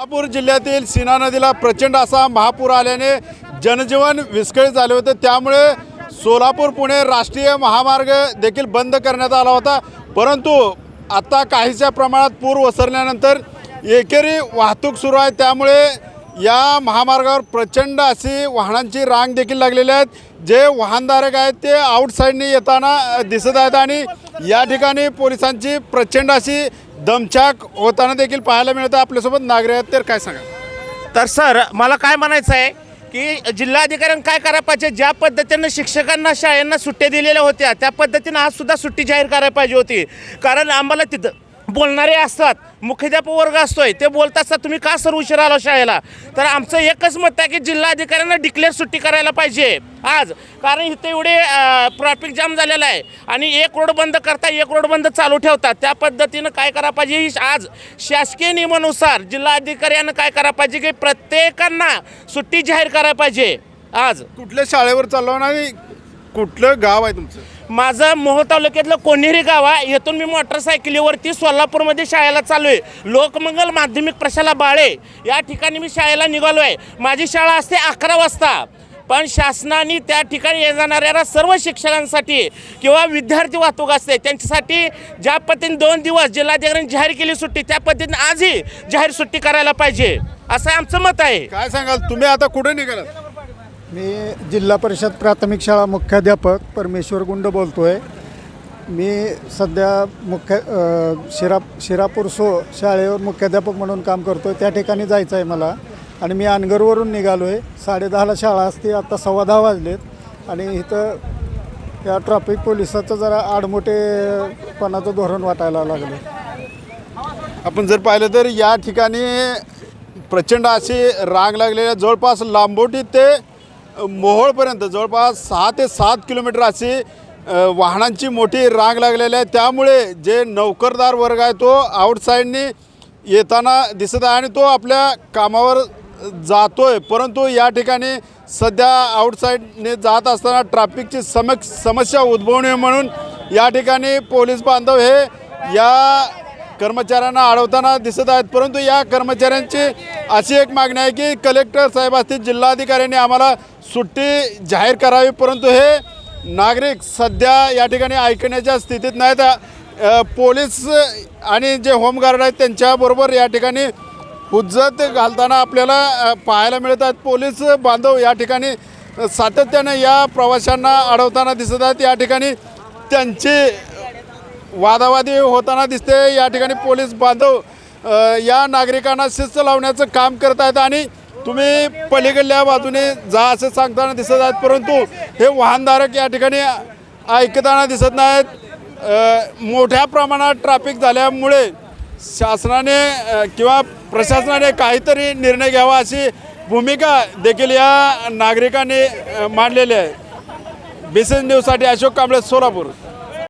सोलापूर जिल्ह्यातील सीना नदीला प्रचंड असा महापूर आल्याने जनजीवन विस्कळीत झाले होते. त्यामुळे सोलापूर पुणे राष्ट्रीय महामार्ग देखील बंद करण्यात आला होता. परंतु आता काहीशा प्रमाणात पूर ओसरल्यानंतर एकेरी वाहतूक सुरू आहे. त्यामुळे या महामार्गावर प्रचंड अशी वाहनांची रांग देखील लागलेली आहेत. जे वाहनधारक आहेत ते आउटसाईडने येताना दिसत आहेत आणि या ठिकाणी पोलिसांची प्रचंड अशी दमछाक होताना देखील पाहायला मिळतं. आपल्यासोबत नागरिक आहेत तर काय सांगा तर सर मला काय म्हणायचं आहे की जिल्हाधिकाऱ्यांनी काय करायला पाहिजे? ज्या पद्धतीनं शिक्षकांना शाळांना सुट्ट्या दिलेल्या होत्या त्या पद्धतीनं आज सुद्धा सुट्टी जाहीर करायला पाहिजे होती. कारण आम्हाला तिथं बोलणारे असतात मुख्याध्यापक वर्ग असतोय ते बोलत असतात तुम्ही का सर उशीर आलो शाळेला? तर आमचं एकच मत आहे की जिल्हाधिकाऱ्यांना डिक्लेअर सुट्टी करायला पाहिजे आज. कारण इथं एवढे ट्रॅफिक जाम झालेलं आहे आणि एक रोड बंद करता एक रोड बंद चालू ठेवतात. त्या पद्धतीनं काय करायला पाहिजे ही आज शासकीय नियमानुसार जिल्हाधिकाऱ्यांना काय करायला पाहिजे की प्रत्येकांना सुट्टी जाहीर करायला पाहिजे आज. कुठल्या शाळेवर चालवणार आणि कुठलं गाव आहे तुमचं? माझं मोह तालुक्यातलं कोणेरी गाव आहे. येथून मी मोटरसायकलीवरती सोलापूरमध्ये शाळेला चालू आहे लोकमंगल माध्यमिक प्रशाला बाळे. या ठिकाणी मी शाळेला निघालो आहे माझी शाळा असते अकरा वाजता. पण शासनाने त्या ठिकाणी ये जाणाऱ्या सर्व शिक्षकांसाठी किंवा विद्यार्थी वाहतूक असते त्यांच्यासाठी ज्या पद्धतीने दोन दिवस जिल्हाधिकाऱ्यांनी जाहीर केली सुट्टी त्या पद्धतीने आजही जाहीर सुट्टी करायला पाहिजे. असं आमचं मत आहे. काय सांगाल? तुम्ही आता कुठे निघालात? मी जिल्हा परिषद प्राथमिक शाळा मुख्याध्यापक परमेश्वर गुंड बोलतो आहे मी सध्या मुख्य शिरा शिरापूर सो शाळेवर मुख्याध्यापक म्हणून काम करतो आहे त्या ठिकाणी जायचं आहे मला. आणि मी अनगरवरून निघालो आहे साडेदहाला शाळा असते आत्ता सव्वा दहा वाजलेत. आणि इथं या ट्रॅफिक पोलिसाचं जरा आडमोठेपणाचं धोरण वाटायला लागलं आपण जर पाहिलं तर या ठिकाणी प्रचंड अशी रांग लागलेल्या जवळपास लांबोटी ते मोहोळपर्यंत जवळपास सहा ते सात किलोमीटर अशी वाहनांची मोठी रांग लागलेली आहे. त्यामुळे जे नोकरदार वर्ग आहे तो आउटसाईडनी येताना दिसत आहे आणि तो आपल्या कामावर जातो आहे परंतु या ठिकाणी सध्या आउटसाईडने जात असताना ट्रॅफिकची समक समस्या उद्भवू नये म्हणून या ठिकाणी पोलीस बांधव हे या कर्मचाऱ्यांना अडवताना दिसत आहेत. परंतु या कर्मचाऱ्यांची अशी एक मागणी आहे की कलेक्टर साहेब असतील जिल्हाधिकाऱ्यांनी आम्हाला सुट्टी जाहीर करावी. परंतु हे नागरिक सध्या या ठिकाणी ऐकण्याच्या स्थितीत नाहीत. पोलीस आणि जे होमगार्ड आहेत त्यांच्याबरोबर या ठिकाणी हुज्जत घालताना आपल्याला पाहायला मिळत आहेत. पोलीस बांधव या ठिकाणी सातत्यानं सातत्याने या प्रवाशांना अडवताना दिसत आहेत. या ठिकाणी त्यांची वादावादी होताना दिसते. या ठिकाणी पोलीस बांधव या नागरिकांना शिस्त लावण्याचं काम करत आहेत आणि तुम्ही पलीकडल्या बाजूने जा असं सांगताना दिसत आहेत. परंतु हे वाहनधारक या ठिकाणी ऐकताना दिसत नाहीत. मोठ्या प्रमाणात ट्रॅफिक झाल्यामुळे शासनाने किंवा प्रशासनाने काहीतरी निर्णय घ्यावा अशी भूमिका देखील या नागरिकांनी मांडलेली आहे. बिसेस न्यूजसाठी अशोक कांबळे सोलापूर.